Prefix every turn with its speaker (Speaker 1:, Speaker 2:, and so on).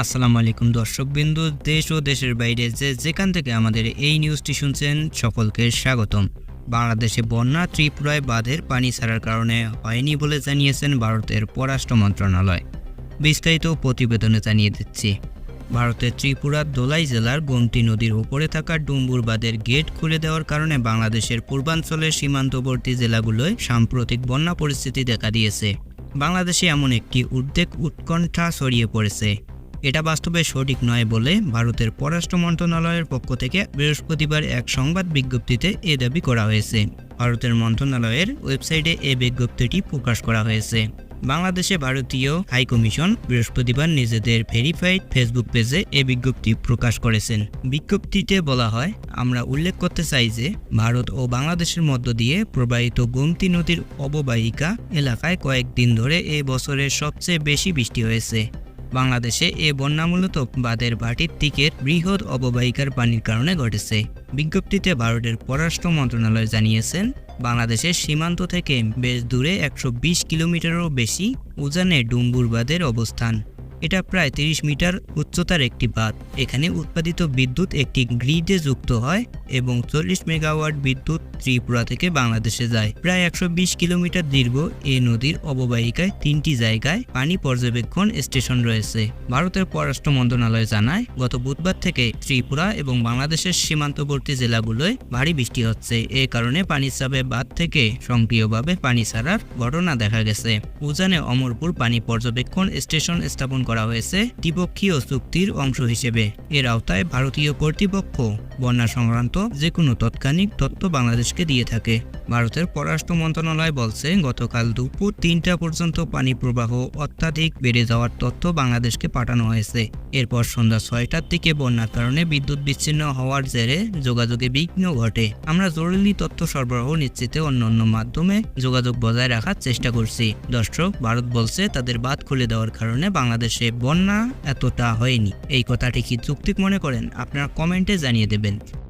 Speaker 1: আসসালামু আলাইকুম দর্শকবিন্দু দেশ ও দেশের বাইরে যে যেখান থেকে আমাদের এই নিউজটি শুনছেন, সকলকে স্বাগতম। বাংলাদেশে বন্যা ত্রিপুরায় বাঁধের পানি ছাড়ার কারণে হয়নি বলে জানিয়েছেন ভারতের পররাষ্ট্র মন্ত্রণালয়। বিস্তারিত প্রতিবেদনে জানিয়ে দিচ্ছি। ভারতের ত্রিপুরার দোলাই জেলার গোমতী নদীর উপরে থাকা ডুম্বুর বাঁধের গেট খুলে দেওয়ার কারণে বাংলাদেশের পূর্বাঞ্চলের সীমান্তবর্তী জেলাগুলোয় সাম্প্রতিক বন্যা পরিস্থিতি দেখা দিয়েছে। বাংলাদেশে এমন একটি উদ্বেগ উৎকণ্ঠা ছড়িয়ে পড়েছে। এটা বাস্তবে সঠিক নয় বলে ভারতের পররাষ্ট্র মন্ত্রণালয়ের পক্ষ থেকে বৃহস্পতিবার এক সংবাদ বিজ্ঞপ্তিতে এ দাবি করা হয়েছে। ভারতের মন্ত্রণালয়ের ওয়েবসাইটে এ বিজ্ঞপ্তিটি প্রকাশ করা হয়েছে। বাংলাদেশে ভারতীয় হাইকমিশন বৃহস্পতিবার নিজেদের ভেরিফাইড ফেসবুক পেজে এ বিজ্ঞপ্তি প্রকাশ করেছেন। বিজ্ঞপ্তিতে বলা হয়, আমরা উল্লেখ করতে চাই যে ভারত ও বাংলাদেশের মধ্য দিয়ে প্রবাহিত গোমতী নদীর অববাহিকা এলাকায় কয়েকদিন ধরে এ বছরের সবচেয়ে বেশি বৃষ্টি হয়েছে। বাংলাদেশে এ বন্যা মূলত বাঁধের ভাটির দিকের বৃহৎ অববাহিকার পানির কারণে ঘটেছে। বিজ্ঞপ্তিতে ভারতের পররাষ্ট্র মন্ত্রণালয় জানিয়েছেন, বাংলাদেশের সীমান্ত থেকে বেশ দূরে একশো বিশ কিলোমিটারও বেশি উজানে ডুম্বুর বাঁধের অবস্থান। এটা প্রায় 30 মিটার উচ্চতার একটি বাঁধ। এখানে উৎপাদিত বিদ্যুৎ একটি গ্রিডে যুক্ত হয় এবং চল্লিশ মেগাওয়াট বিদ্যুৎ ত্রিপুরা থেকে বাংলাদেশে যায়। প্রায় একশো বিশ কিলোমিটার দীর্ঘ এই নদীর অববাহিকায় তিনটি জায়গায় পানি পর্যবেক্ষণ স্টেশন রয়েছে। ভারতের পররাষ্ট্র মন্ত্রণালয় জানায়, গত বুধবার থেকে ত্রিপুরা এবং বাংলাদেশের সীমান্তবর্তী জেলাগুলোয় ভারী বৃষ্টি হচ্ছে। এ কারণে পানির চাপে বাঁধ থেকে সক্রিয়ভাবে পানি ছাড়ার ঘটনা দেখা গেছে। উজানে অমরপুর পানি পর্যবেক্ষণ স্টেশন স্থাপন করা হয়েছে দ্বিপক্ষীয় চুক্তির অংশ হিসেবে। এর আওতায় ভারতীয় কর্তৃপক্ষ বন্যা সংক্রান্ত যে কোনো তৎক্ষণিক তথ্য বাংলাদেশকে দিয়ে থাকে। ভারতের পররাষ্ট্র মন্ত্রণালয় বলছে, গতকাল দুপুর তিনটা পর্যন্ত পানি প্রবাহ অত্যাধিক বেড়ে যাওয়ার তথ্য বাংলাদেশকে পাঠানো হয়েছে। এরপর সন্ধ্যা ছয়টার দিকে বন্যার কারণে বিদ্যুৎ বিচ্ছিন্ন হওয়ার জেরে যোগাযোগে বিঘ্ন ঘটে। আমরা জরুরি তথ্য সরবরাহ নিশ্চিতে অন্য অন্য মাধ্যমে যোগাযোগ বজায় রাখার চেষ্টা করছি। দর্শক, ভারত বলছে, তাদের বাদ খুলে দেওয়ার কারণে বাংলাদেশে বন্যা এতটা হয়নি। এই কথাটি কি যুক্তিক মনে করেন? আপনারা কমেন্টে জানিয়ে দেবেন। البنت